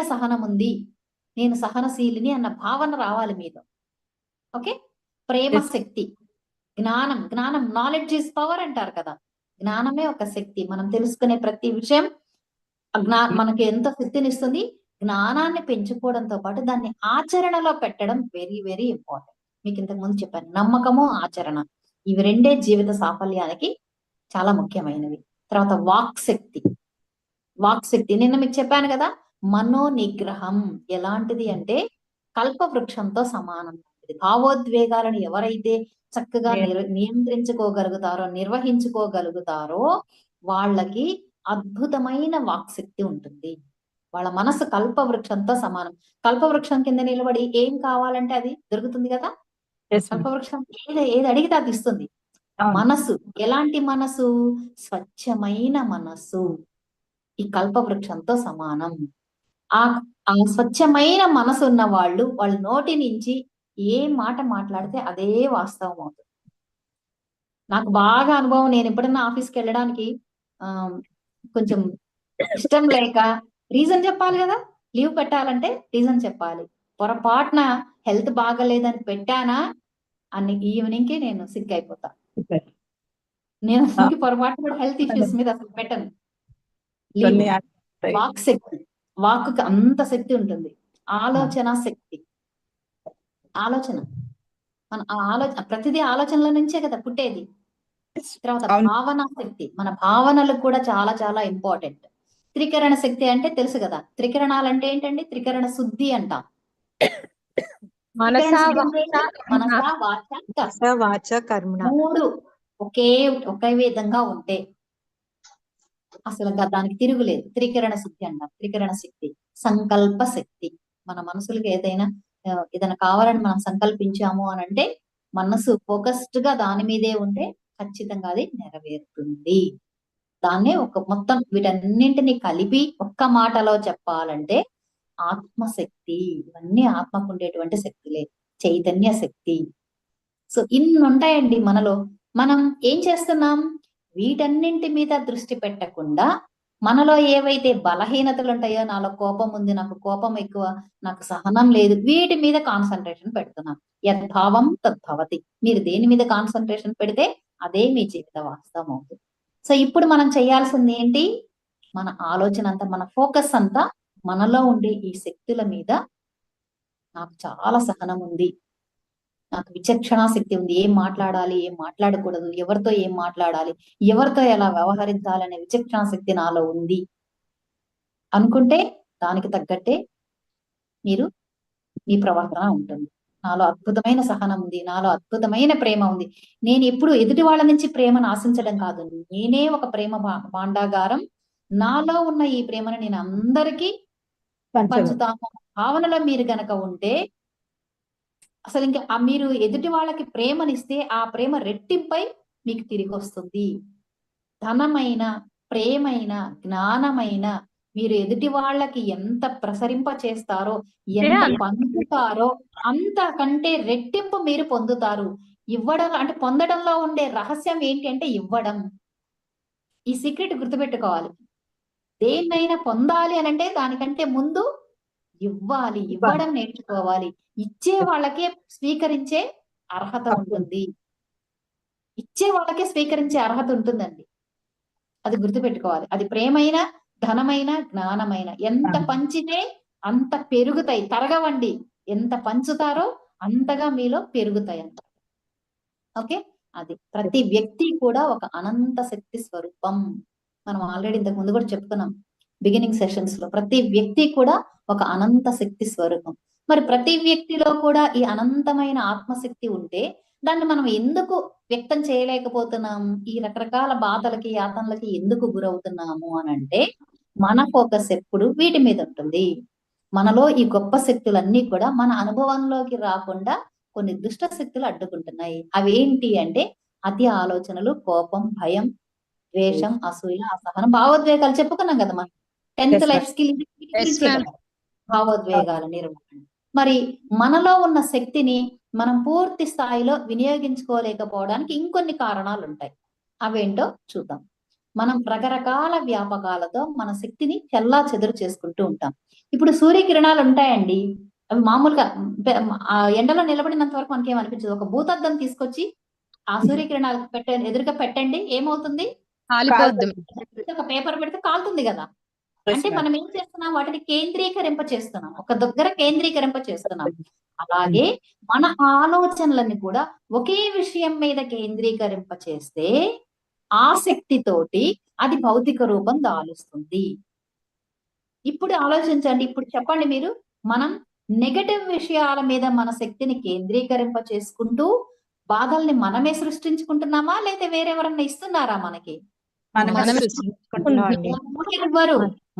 అద్భుతమైన సహనం ఉంది నేను సహనశీలిని అన్న భావన రావాలి మీలో. ఓకే? ప్రేమ. శక్తి. జ్ఞానం. జ్ఞానం నాలెడ్జ్ ఇస్ పవర్ అంటారు కదా. జ్ఞానమే ఒక శక్తి. మనం తెలుసుకునే ప్రతి విషయం జ్ఞా మనకి ఎంత శక్తినిస్తుంది? జ్ఞానాన్ని పెంచుకోవడంతో పాటు దాన్ని ఆచరణలో పెట్టడం వెరీ వెరీ ఇంపార్టెంట్ మీకు ఇంతకు ముందు చెప్పాను. నమ్మకము ఆచరణ. ఇవి రెండే జీవిత సాఫల్యానికి చాలా ముఖ్యమైనవి. తర్వాత వాక్ శక్తి వాక్ శక్తి నిన్న మీకు చెప్పాను కదా మనో నిగ్రహం ఎలాంటిది అంటే కల్ప వృక్షంతో సమానం. భావోద్వేగాలను ఎవరైతే చక్కగా నియంత్రించుకోగలుగుతారో నిర్వహించుకోగలుగుతారో వాళ్ళకి అద్భుతమైన వాక్ శక్తి ఉంటుంది. వాళ్ళ మనసు కల్ప వృక్షంతో సమానం. కల్ప వృక్షం కింద నిలబడి ఏం కావాలంటే అది దొరుకుతుంది కదా? ఎస్ కల్ప వృక్షం ఏది ఏది అడిగితే అది ఇస్తుంది. మనసు ఎలాంటి మనసు స్వచ్ఛమైన మనసు ఈ కల్ప వృక్షంతో సమానం. ఆ ఆ స్వచ్ఛమైన మనసు ఉన్న వాళ్ళు వాళ్ళ నోటి నుంచి ఏ మాట మాట్లాడితే అదే వాస్తవం అవుతుంది. నాకు బాగా అనుభవం. నేను ఎప్పుడైనా ఆఫీస్కి వెళ్ళడానికి ఆ కొంచెం ఇష్టం లేక రీజన్ చెప్పాలి కదా? లీవ్ పెట్టాలంటే రీజన్ చెప్పాలి. పొరపాటున హెల్త్ బాగలేదని పెట్టానా? అన్ని ఈవినింగ్కి నేను సిక్ అయిపోతా. నేను అసలు పొరపాటు కూడా హెల్త్ ఇష్యూస్ మీద అసలు పెట్టను. వాక్ వాక్కి అంత శక్తి ఉంటుంది. ఆలోచన శక్తి. ఆలోచన. మన ఆ ఆలోచన ప్రతిదీ ఆలోచనల నుంచే కదా పుట్టేది. తర్వాత. భావన శక్తి. మన భావనలు కూడా చాలా చాలా ఇంపార్టెంట్. త్రికరణ శక్తి అంటే తెలుసు కదా. త్రికరణాలు అంటే. ఏంటండి త్రికరణ శుద్ధి అంటాం మనసా వాచ కర్మ. మూడు ఒకే ఒకే విధంగా ఉంటే అసలు దానికి తిరుగులేదు. త్రికరణ శక్తి అంటాం త్రికరణ శక్తి సంకల్ప శక్తి. మన మనసులకు ఏదైనా ఏదైనా కావాలని మనం సంకల్పించాము అని అంటే మనసు ఫోకస్డ్గా దాని మీదే ఉంటే ఖచ్చితంగా అది నెరవేరుతుంది. దాన్నే ఒక మొత్తం వీటన్నింటినీ కలిపి ఒక్క మాటలో చెప్పాలంటే ఆత్మశక్తి. ఇవన్నీ ఆత్మకు ఉండేటువంటి శక్తులే. చైతన్య శక్తి. సో ఇన్ని ఉంటాయండి మనలో. మనం ఏం చేస్తున్నాం? వీటన్నింటి మీద దృష్టి పెట్టకుండా మనలో ఏవైతే బలహీనతలు ఉంటాయో నాలో కోపం ఉంది నాకు కోపం ఎక్కువ నాకు సహనం లేదు వీటి మీద కాన్సన్ట్రేషన్ పెడుతున్నాను యద్భావం తద్భవతి మీరు దేని మీద కాన్సన్ట్రేషన్ పెడితే అదే మీ జీవిత వాస్తవం అవుతుంది. సో ఇప్పుడు మనం చేయాల్సింది ఏంటి? మన ఆలోచన అంతా మన ఫోకస్ అంతా మనలో ఉండే ఈ శక్తుల మీద నాకు చాలా సహనం ఉంది. నాకు విచక్షణ శక్తి ఉంది. ఏం మాట్లాడాలి? ఏం మాట్లాడకూడదు? ఎవరితో ఏం మాట్లాడాలి? ఎవరితో ఎలా వ్యవహరించాలి అనే విచక్షణ శక్తి నాలో ఉంది. అనుకుంటే దానికి తగ్గట్టే మీరు మీ ప్రవర్తన ఉంటుంది. నాలో అద్భుతమైన సహనం ఉంది. నాలో అద్భుతమైన ప్రేమ ఉంది. నేను ఎప్పుడు ఎదుటి వాళ్ళ నుంచి ప్రేమను ఆశించడం కాదు. నేనే ఒక ప్రేమ భాండాగారం. నాలో ఉన్న ఈ ప్రేమను నేను అందరికీ. పంచుతాము భావనలో మీరు గనక ఉంటే అసలు ఇంకా మీరు ఎదుటి వాళ్ళకి ప్రేమనిస్తే ఆ ప్రేమ రెట్టింపై మీకు తిరిగి వస్తుంది ధనమైన ప్రేమైన జ్ఞానమైన మీరు ఎదుటి వాళ్ళకి ఎంత ప్రసరింప చేస్తారో ఎంత. పంచుతారో అంతకంటే రెట్టింపు మీరు పొందుతారు. ఇవ్వడం అంటే పొందడంలో ఉండే రహస్యం ఏంటి అంటే ఇవ్వడం. ఈ సీక్రెట్ గుర్తుపెట్టుకోవాలి. దేన్నైనా పొందాలి అని అంటే దానికంటే ముందు ఇవ్వాలి ఇవ్వడం నేర్చుకోవాలి. ఇచ్చే వాళ్ళకే స్వీకరించే అర్హత ఉంటుంది. ఇచ్చే వాళ్ళకే స్వీకరించే అర్హత ఉంటుందండి. అది గుర్తుపెట్టుకోవాలి. అది ప్రేమైన ధనమైన జ్ఞానమైన. ఎంత. పంచితే అంత పెరుగుతాయి. తరగవండి. ఎంత పంచుతారో అంతగా మీలో పెరుగుతాయి అంట. ఓకే? అది. ప్రతి వ్యక్తి కూడా ఒక అనంత శక్తి స్వరూపం. మనం ఆల్రెడీ ఇంతకు ముందు కూడా చెప్పుకున్నాం. బిగినింగ్ సెషన్స్లో ప్రతి వ్యక్తి కూడా ఒక అనంత శక్తి స్వరూపం. మరి ప్రతి వ్యక్తిలో కూడా ఈ అనంతమైన ఆత్మశక్తి ఉంటే దాన్ని మనం ఎందుకు వ్యక్తం చేయలేకపోతున్నాం? ఈ రకరకాల బాధలకి యాతనలకి ఎందుకు గురవుతున్నాము అని అంటే మన ఫోకస్ ఎప్పుడు వీటి మీద ఉంటుంది. మనలో ఈ గొప్ప శక్తులన్నీ కూడా మన అనుభవంలోకి రాకుండా కొన్ని దుష్ట శక్తులు అడ్డుకుంటున్నాయి. అవి ఏంటి అంటే అతి ఆలోచనలు కోపం భయం ద్వేషం అసూయ అసహనం భావోద్వేగాలు చెప్పుకున్నాం కదా మనం టెన్త్ లైఫ్ స్కిల్. భావోద్వేగాల నిర్వహణ మరి మనలో ఉన్న శక్తిని మనం పూర్తి స్థాయిలో వినియోగించుకోలేకపోవడానికి ఇంకొన్ని కారణాలు ఉంటాయి అవేంటో చూద్దాం. మనం రకరకాల వ్యాపకాలతో మన శక్తిని చెల్లా చెదురు చేసుకుంటూ ఉంటాం. ఇప్పుడు సూర్యకిరణాలు ఉంటాయండి అవి మామూలుగా ఎండలో నిలబడినంత వరకు మనకి ఏమనిపించదు ఒక భూతద్దం తీసుకొచ్చి ఆ సూర్యకిరణాలకు పెట్ట ఎదురుగా పెట్టండి ఏమవుతుంది? ఒక పేపర్ పెడితే కాలుతుంది కదా. అంటే. మనం ఏం చేస్తున్నాం? వాటిని కేంద్రీకరింప చేస్తున్నాం. ఒక దగ్గర కేంద్రీకరింప చేస్తున్నాం. అలాగే మన ఆలోచనలని కూడా ఒకే విషయం మీద కేంద్రీకరింప చేస్తే ఆ శక్తితోటి అది భౌతిక రూపం దాలుస్తుంది. ఇప్పుడు ఆలోచించండి. ఇప్పుడు చెప్పండి మీరు. మనం నెగటివ్ విషయాల మీద మన శక్తిని కేంద్రీకరింప చేసుకుంటూ బాధల్ని మనమే సృష్టించుకుంటున్నామా? లేదా వేరెవరన్నా ఇస్తున్నారా మనకి? మనమే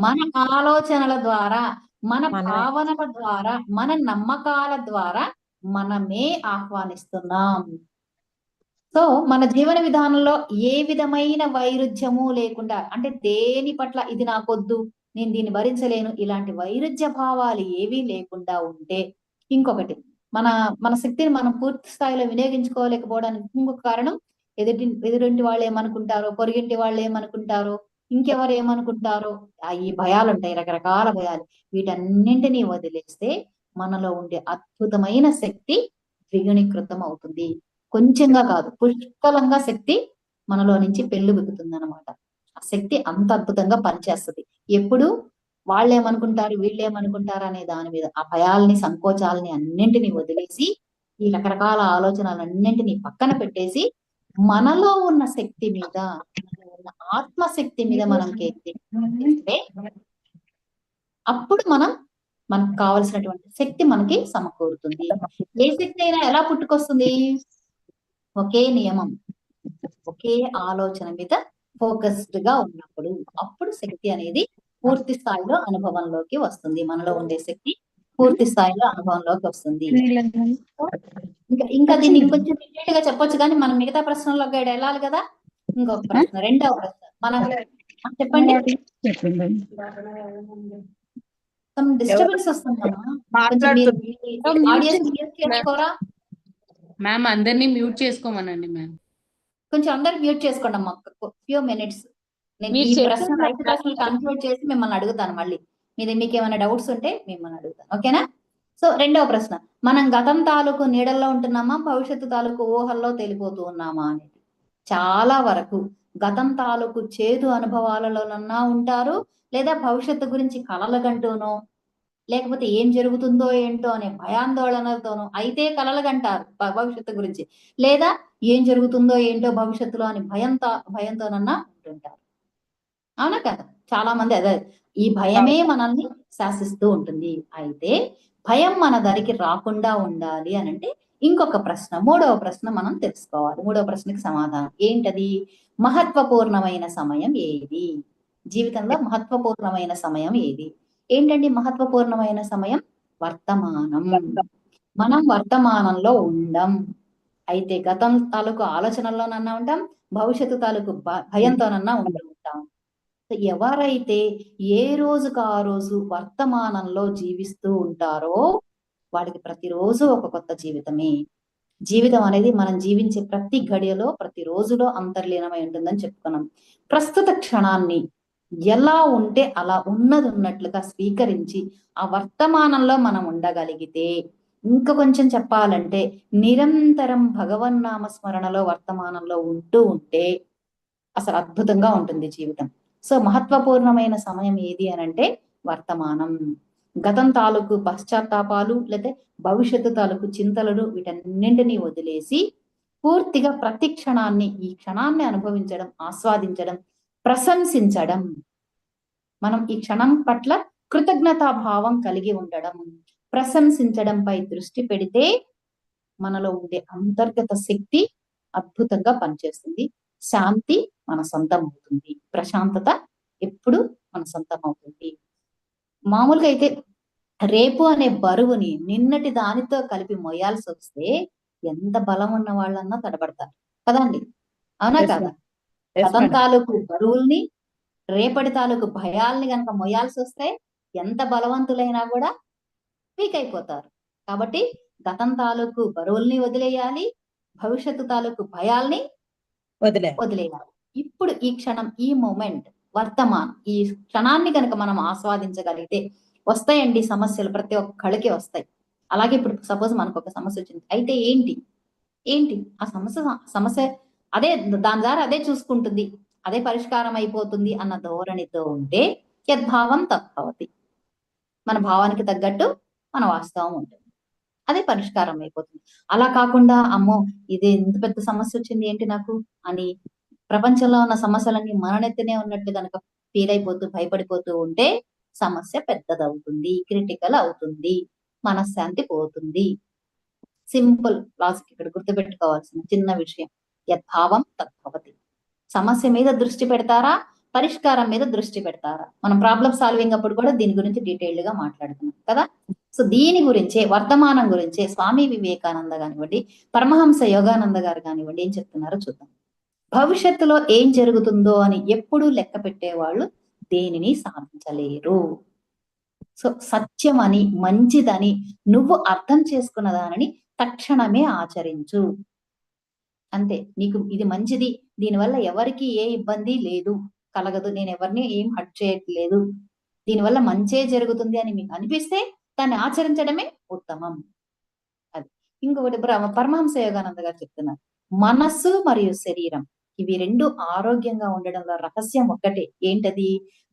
మన ఆలోచనల ద్వారా మన. భావనల ద్వారా మన నమ్మకాల ద్వారా మనమే ఆహ్వానిస్తున్నాం సో మన జీవన విధానంలో ఏ విధమైన వైరుధ్యము లేకుండా అంటే దేని పట్ల ఇది నాకొద్దు నేను దీన్ని భరించలేను ఇలాంటి వైరుధ్య భావాలు ఏవీ లేకుండా ఉంటే ఇంకొకటి మన మన శక్తిని మనం పూర్తి స్థాయిలో వినియోగించుకోలేకపోవడానికి ఇంకొక కారణం ఎదుటి ఎదురింటి వాళ్ళు ఏమనుకుంటారో పొరుగింటి వాళ్ళు ఏమనుకుంటారో ఇంకెవరు ఏమనుకుంటారో? ఈ భయాలు ఉంటాయి రకరకాల భయాలు. వీటన్నింటినీ వదిలేస్తే మనలో ఉండే అద్భుతమైన శక్తి ద్విగుణీకృతం అవుతుంది. కొంచెంగా కాదు పుష్కలంగా శక్తి మనలో నుంచి పెళ్ళి బిగుతుంది అనమాట ఆ శక్తి అంత అద్భుతంగా పనిచేస్తుంది. ఎప్పుడు వాళ్ళు ఏమనుకుంటారు వీళ్ళు ఏమనుకుంటారు అనే దాని మీద ఆ భయాల్ని సంకోచాలని అన్నింటినీ వదిలేసి ఈ రకరకాల ఆలోచనలన్నింటినీ పక్కన పెట్టేసి మనలో ఉన్న శక్తి మీద ఉన్న ఆత్మశక్తి మీద మనం కేంద్రీకరిస్తే అప్పుడు మనం మనకు కావలసినటువంటి శక్తి మనకి సమకూరుతుంది. ఏ శక్తి అయినా ఎలా పుట్టుకొస్తుంది? ఒకే నియమం ఒకే ఆలోచన మీద ఫోకస్డ్గా ఉన్నప్పుడు. అప్పుడు శక్తి అనేది పూర్తి స్థాయిలో అనుభవంలోకి వస్తుంది. మనలో ఉండే శక్తి పూర్తి స్థాయిలో అనుభవంలోకి వస్తుంది. ఇంకా ఇంకా దీన్ని గా చెప్పొచ్చు కానీ మనం మిగతా ప్రశ్నలోకి గైడ్ వెళ్ళాలి కదా. ఇంకొక ప్రశ్న రెండవ ప్రశ్న. మనం ఆ, చెప్పండి. డిస్టర్బెన్స్ వస్తుందమ్మా మ్యామ్ అందరినీ మ్యూట్ చేసుకోమనండి మ్యామ్. కొంచెం అందరు మ్యూట్ చేసుకోండి అమ్మా. ఫ్యూ మినిట్స్ నేను కన్క్లూడ్ చేసి మిమ్మల్ని అడుగుతాను మళ్ళీ. మీద మీకు ఏమైనా డౌట్స్ ఉంటే మిమ్మల్ని అడుగుతాను. ఓకేనా? సో రెండవ ప్రశ్న. మనం గతం తాలూకు నీడల్లో ఉంటున్నామా? భవిష్యత్తు తాలూకు ఊహల్లో తేలిపోతూ ఉన్నామా అనేది చాలా వరకు గతం తాలూకు చేదు అనుభవాలలోనన్నా ఉంటారు లేదా భవిష్యత్తు గురించి కలలు కంటూనో లేకపోతే ఏం జరుగుతుందో ఏంటో అనే భయాందోళనలతోనో అయితే కలలు కంటారు భ- భవిష్యత్తు గురించి. లేదా ఏం జరుగుతుందో ఏంటో భవిష్యత్తులో అని భయంతో భయంతోనన్నా ఉంటుంటారు. అవునా కదా? చాలా మంది అదే ఈ భయమే మనల్ని శాసిస్తూ ఉంటుంది. అయితే భయం మన దరికి రాకుండా ఉండాలి అని అంటే ఇంకొక ప్రశ్న మూడవ ప్రశ్న మనం తెలుసుకోవాలి. మూడవ ప్రశ్నకి సమాధానం. ఏంటది? మహత్వపూర్ణమైన సమయం ఏది? జీవితంలో మహత్వపూర్ణమైన సమయం ఏది? ఏంటండి మహత్వపూర్ణమైన సమయం? వర్తమానం. మనం వర్తమానంలో ఉండం. అయితే గతం తాలూకు ఆలోచనల్లోనన్నా ఉంటాం భవిష్యత్తు తాలూకు భయంతోనన్నా ఉంటూ. ఉంటాం ఎవరైతే ఏ రోజుకు ఆ రోజు వర్తమానంలో జీవిస్తూ ఉంటారో వాడికి ప్రతిరోజు ఒక కొత్త జీవితమే. జీవితం అనేది మనం జీవించే ప్రతి గడియలో ప్రతి రోజులో అంతర్లీనమై ఉంటుందని చెప్పుకున్నాం. ప్రస్తుత క్షణాన్ని ఎలా ఉంటే అలా ఉన్నది ఉన్నట్లుగా స్వీకరించి ఆ వర్తమానంలో మనం ఉండగలిగితే ఇంకా కొంచెం చెప్పాలంటే నిరంతరం భగవన్నామ స్మరణలో వర్తమానంలో ఉంటూ ఉంటే అసలు అద్భుతంగా ఉంటుంది జీవితం. సో మహత్వపూర్ణమైన సమయం ఏది అని అంటే వర్తమానం. గతం తాలూకు పశ్చాత్తాపాలు లేదా భవిష్యత్తు తాలూకు చింతలను వీటన్నింటినీ వదిలేసి పూర్తిగా ప్రతి క్షణాన్ని ఈ క్షణాన్ని అనుభవించడం ఆస్వాదించడం ప్రశంసించడం. మనం ఈ క్షణం పట్ల కృతజ్ఞతా భావం కలిగి ఉండడం ప్రశంసించడంపై దృష్టి పెడితే మనలో ఉండే అంతర్గత శక్తి అద్భుతంగా పనిచేస్తుంది. శాంతి మన సొంతం అవుతుంది. ప్రశాంతత ఎప్పుడు మన సొంతం అవుతుంది. మామూలుగా అయితే రేపు అనే బరువుని నిన్నటి దానితో కలిపి మొయ్యాల్సి వస్తే ఎంత బలం ఉన్న వాళ్ళన్నా తడబడతారు. కదండి? అవునా కదా? గతం. తాలూకు బరువుల్ని రేపటి తాలూకు భయాల్ని గనక మొయ్యాల్సి వస్తే ఎంత బలవంతులైనా కూడా వీక్ అయిపోతారు. కాబట్టి గతం తాలూకు బరువుల్ని వదిలేయాలి భవిష్యత్తు తాలూకు భయాల్ని వదిలే వదిలేయాలి. ఇప్పుడు ఈ క్షణం ఈ మూమెంట్ వర్తమాన్. ఈ క్షణాన్ని కనుక మనం ఆస్వాదించగలిగితే వస్తాయండి సమస్యలు ప్రతి ఒక్కళ్ళకి వస్తాయి. అలాగే ఇప్పుడు సపోజ్ మనకు ఒక సమస్య వచ్చింది. అయితే ఏంటి? ఏంటి? ఆ సమస్య సమస్య అదే దాని ద్వారా అదే చూసుకుంటుంది. అదే పరిష్కారం అయిపోతుంది అన్న ధోరణితో ఉంటే యద్భావం తప్పవతి మన భావానికి తగ్గట్టు మన వాస్తవం ఉంటుంది. అదే పరిష్కారం అయిపోతుంది. అలా కాకుండా అమ్మో ఇది ఎంత పెద్ద సమస్య వచ్చింది ఏంటి నాకు? అని ప్రపంచంలో ఉన్న సమస్యలన్నీ మననెత్తనే ఉన్నట్టు కనుక ఫీల్ అయిపోతూ భయపడిపోతూ ఉంటే సమస్య పెద్దదవుతుంది క్రిటికల్ అవుతుంది మనశ్శాంతి పోతుంది. సింపుల్ లాజిక్ ఇక్కడ గుర్తుపెట్టుకోవాల్సిన చిన్న విషయం. యద్భావం తద్భవతి. సమస్య మీద దృష్టి పెడతారా? పరిష్కారం మీద దృష్టి పెడతారా? మనం ప్రాబ్లమ్ సాల్వింగ్ అప్పుడు కూడా దీని గురించి డీటెయిల్డ్గా మాట్లాడుతున్నాం కదా? సో దీని గురించే వర్తమానం గురించే స్వామి వివేకానంద కానివ్వండి పరమహంస యోగానంద గారు కానివ్వండి ఏం చెప్తున్నారో చూద్దాం. భవిష్యత్తులో ఏం జరుగుతుందో అని ఎప్పుడూ లెక్క పెట్టేవాళ్ళు దేనిని సాధించలేరు. సో సత్యం అని మంచిదని నువ్వు అర్థం చేసుకున్న దానిని తక్షణమే ఆచరించు. అంతే నీకు ఇది మంచిది దీనివల్ల ఎవరికి ఏ ఇబ్బంది లేదు కలగదు నేను ఎవరిని ఏం హట్ చేయట్లేదు దీనివల్ల మంచే జరుగుతుంది అని మీకు అనిపిస్తే దాన్ని ఆచరించడమే ఉత్తమం. అది. ఇంకొకటి బ్రహ్మ- పరమహంస యోగానంద గారు చెప్తున్నారు మనస్సు మరియు శరీరం. ఇవి రెండు ఆరోగ్యంగా ఉండడంలో రహస్యం ఒక్కటే. ఏంటది?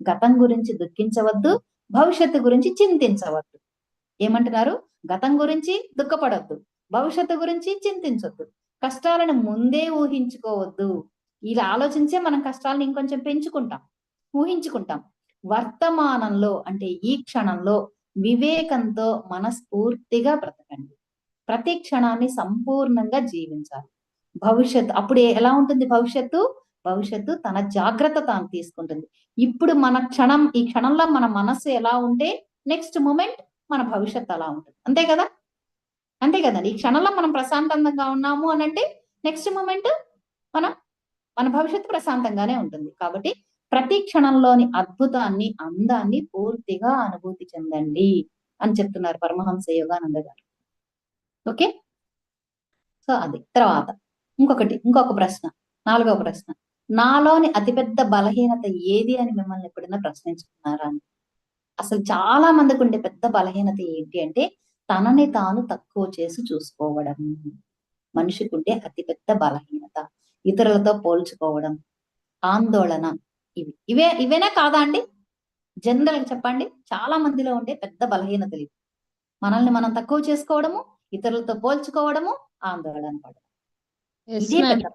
గతం గురించి దుఃఖించవద్దు భవిష్యత్తు గురించి చింతించవద్దు. ఏమంటున్నారు? గతం గురించి దుఃఖపడవద్దు భవిష్యత్తు గురించి చింతించొద్దు. కష్టాలను ముందే ఊహించుకోవద్దు. ఇలా ఆలోచించే మనం కష్టాలను ఇంకొంచెం పెంచుకుంటాం ఊహించుకుంటాం. వర్తమానంలో అంటే ఈ క్షణంలో వివేకంతో మనస్ఫూర్తిగా బ్రతకండి. ప్రతి క్షణాన్ని సంపూర్ణంగా జీవించాలి. భవిష్యత్తు అప్పుడు ఎలా ఉంటుంది భవిష్యత్తు? భవిష్యత్తు తన జాగ్రత్త తాను తీసుకుంటుంది. ఇప్పుడు మన క్షణం ఈ క్షణంలో మన మనస్సు ఎలా ఉంటే నెక్స్ట్ మూమెంట్ మన భవిష్యత్తు అలా ఉంటుంది. అంతే కదా? అంతే కదండి ఈ క్షణంలో మనం ప్రశాంతంగా ఉన్నాము అని అంటే నెక్స్ట్ మూమెంట్ మనం మన భవిష్యత్తు ప్రశాంతంగానే ఉంటుంది. కాబట్టి ప్రతి క్షణంలోని అద్భుతాన్ని అందాన్ని పూర్తిగా అనుభూతి చెందండి అని చెప్తున్నారు పరమహంస యోగానంద గారు. ఓకే? సో అది. తర్వాత. ఇంకొకటి ఇంకొక ప్రశ్న నాలుగవ ప్రశ్న. నాలోని అతిపెద్ద బలహీనత ఏది అని మిమ్మల్ని ఎప్పుడైనా ప్రశ్నించుకున్నారా అని అసలు చాలా మందికి ఉండే పెద్ద బలహీనత ఏంటి అంటే తనని తాను తక్కువ చేసి చూసుకోవడం. మనిషికి ఉండే అతిపెద్ద బలహీనత ఇతరులతో పోల్చుకోవడం ఆందోళన ఇవి. ఇవే ఇవేనా కాదా అండి? జనరల్ చెప్పండి. చాలా మందిలో ఉండే పెద్ద బలహీనతలు ఇవి. మనల్ని మనం తక్కువ చేసుకోవడము ఇతరులతో పోల్చుకోవడము ఆందోళన పడడం. ఇదే పెద్ద.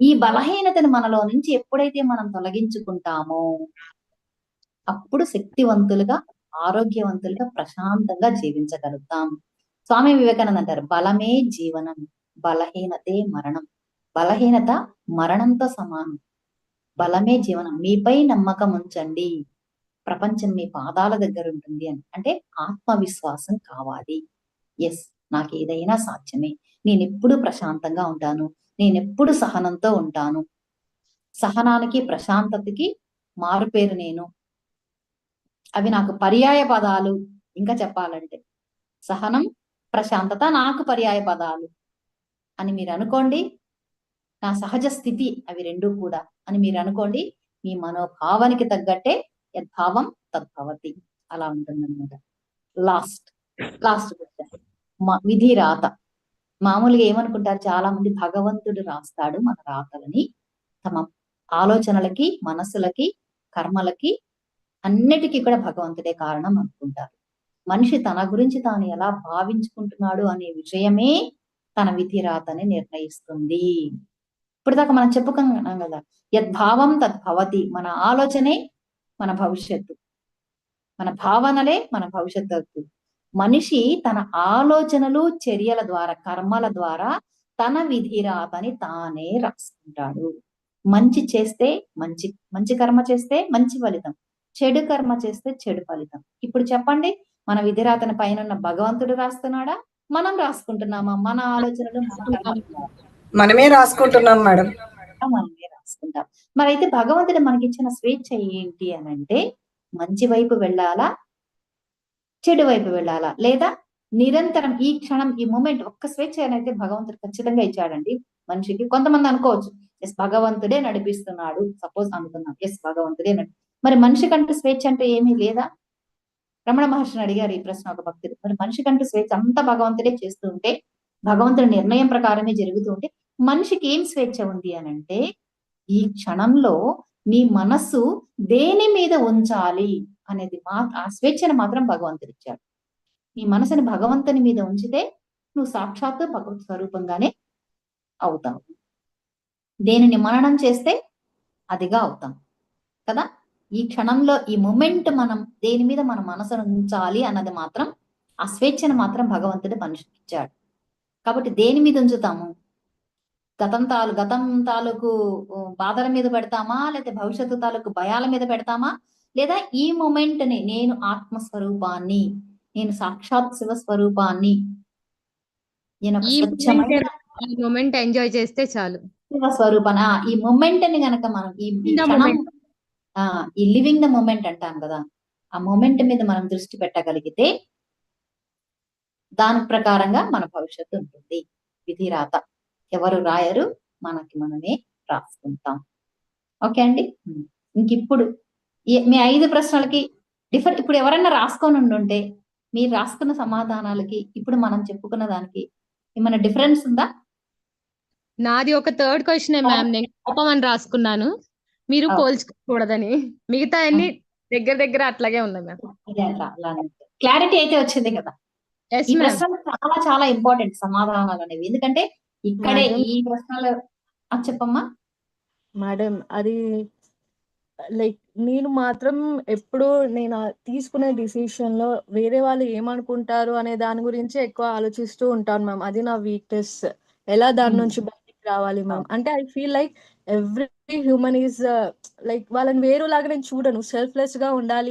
ఈ బలహీనతను మనలో నుంచి ఎప్పుడైతే మనం తొలగించుకుంటామో అప్పుడు శక్తివంతులుగా ఆరోగ్యవంతులుగా ప్రశాంతంగా జీవించగలుగుతాం. స్వామి వివేకానంద అంటారు బలమే జీవనం బలహీనతే మరణం. బలహీనత మరణంతో సమానం. బలమే జీవనం. మీపై నమ్మకం ఉంచండి. ప్రపంచం మీ పాదాల దగ్గర ఉంటుంది అని. అంటే ఆత్మవిశ్వాసం కావాలి. ఎస్ నాకు ఏదైనా సాధ్యమే. నేను ఎప్పుడు ప్రశాంతంగా ఉంటాను. నేను ఎప్పుడు సహనంతో ఉంటాను. సహనానికి ప్రశాంతతకి మారుపేరు నేను. అవి నాకు పర్యాయ పదాలు. ఇంకా చెప్పాలంటే సహనం ప్రశాంతత నాకు పర్యాయ పదాలు అని మీరు అనుకోండి నా సహజ స్థితి అవి రెండు కూడా అని మీరు అనుకోండి మీ మనోభావానికి తగ్గట్టే యద్భావం తద్భవతి. అలా ఉంటుందన్నమాట. లాస్ట్ లాస్ట్ విధి రాత మామూలుగా ఏమనుకుంటారు? చాలా మంది భగవంతుడు రాస్తాడు మన రాతలని. తమ ఆలోచనలకి మనసులకి కర్మలకి అన్నిటికీ కూడా భగవంతుడే కారణం అనుకుంటారు. మనిషి తన గురించి తాను ఎలా భావించుకుంటున్నాడు అనే విషయమే తన విధి రాతని నిర్ణయిస్తుంది. ఇప్పుడు దాకా మనం చెప్పుకున్నాం కదా యద్భావం తద్భవతి మన ఆలోచనే మన భవిష్యత్తు. మన భావనలే మన భవిష్యత్తు. మనిషి తన ఆలోచనలు చర్యల ద్వారా కర్మల ద్వారా తన విధి రాతని తానే రాసుకుంటాడు. మంచి చేస్తే మంచి మంచి కర్మ చేస్తే మంచి ఫలితం. చెడు కర్మ చేస్తే చెడు ఫలితం. ఇప్పుడు చెప్పండి మన విధిరాతన పైన ఉన్న భగవంతుడు రాస్తున్నాడా? మనం రాసుకుంటున్నామా? మన ఆలోచనలు మనమే రాసుకుంటున్నాం మేడం. మనమే రాసుకుంటాం. మరి అయితే భగవంతుడు మనకిచ్చిన స్వేచ్ఛ ఏంటి అని అంటే మంచి వైపు వెళ్ళాలా? చెడు వైపు వెళ్ళాలా? లేదా నిరంతరం ఈ క్షణం ఈ మూమెంట్ ఒక్క స్వేచ్ఛ అనేది భగవంతుడు ఖచ్చితంగా ఇచ్చాడండి మనిషికి. కొంతమంది అనుకోవచ్చు ఎస్ భగవంతుడే నడిపిస్తున్నాడు. సపోజ్ అనుకున్నాం ఎస్ భగవంతుడే నడి మరి మనిషి కంటూ స్వేచ్ఛ అంటే ఏమీ లేదా? రమణ మహర్షిని అడిగారు ఈ ప్రశ్న ఒక భక్తుడు. మరి మనిషి కంటే స్వేచ్ఛ అంతా భగవంతుడే చేస్తూ ఉంటే భగవంతుడి నిర్ణయం ప్రకారమే జరుగుతూ ఉంటే మనిషికి ఏం స్వేచ్ఛ ఉంది అని అంటే ఈ క్షణంలో నీ మనస్సు దేని మీద ఉంచాలి? అనేది మా ఆ స్వేచ్ఛను మాత్రం భగవంతుడు ఇచ్చాడు నీ మనసుని భగవంతుని మీద ఉంచితే నువ్వు సాక్షాత్తు భగవత్ స్వరూపంగానే అవుతావు. దేనిని మననం చేస్తే అదిగా అవుతాం. కదా? ఈ క్షణంలో ఈ మూమెంట్ మనం దేని మీద మన మనసును ఉంచాలి అన్నది మాత్రం ఆ స్వేచ్ఛను మాత్రం భగవంతుడు మనిషికి కాబట్టి దేని మీద ఉంచుతాము? గతం తాలు గతం తాలూకు బాధల మీద పెడతామా? లేకపోతే భవిష్యత్తు తాలూకు భయాల మీద పెడతామా? లేదా ఈ మూమెంట్ని నేను ఆత్మస్వరూపాన్ని నేను సాక్షాత్ శివ స్వరూపాన్ని నేను ఈ మూమెంట్ ఎంజాయ్ చేస్తే చాలు. శివ స్వరూపాన్ని ఆ, ఈ మూమెంట్ని గనక మనం ఈ ఈ లివింగ్ ద మూమెంట్ అంటాం కదా ఆ మూమెంట్ మీద మనం దృష్టి పెట్టగలిగితే దాని ప్రకారంగా మన భవిష్యత్తు ఉంటుంది. విధి రాత ఎవరు రాయరు మనకి మనమే రాసుకుంటాం. ఓకే అండి? ఉమ్. మీ ఐదు ప్రశ్నలకి డిఫరెంట్ ఇప్పుడు ఎవరైనా రాసుకొని ఉండుంటే మీరు రాసుకున్న సమాధానాలకి ఇప్పుడు మనం చెప్పుకున్న దానికి ఏమైనా డిఫరెన్స్ ఉందా? నాది ఒక థర్డ్ క్వశ్చన్ మ్యామ్ నేను కోపం అని రాసుకున్నాను. మీరు. పోల్చుకోకూడదని. మిగతా అన్ని దగ్గర దగ్గర అట్లాగే ఉన్నాయి మ్యామ్ క్లారిటీ అయితే వచ్చింది కదా. ఈ ప్రశ్నలు చాలా చాలా ఇంపార్టెంట్ సమాధానాలు అనేవి. ఎందుకంటే ఇక్కడే. ఈ ప్రశ్నలు చెప్పమ్మా. మేడం అది లైక్ నేను మాత్రం ఎప్పుడు నేను తీసుకునే డిసిషన్లో వేరే వాళ్ళు ఏమనుకుంటారు అనే దాని గురించి ఎక్కువ ఆలోచిస్తూ ఉంటాను మ్యామ్. అది నా వీక్నెస్ ఎలా దాని. నుంచి బయటికి రావాలి మ్యామ్? అంటే I feel like every human is like వాళ్ళని వేరేలాగా నేను చూడను. సెల్ఫ్లెస్గా ఉండాలి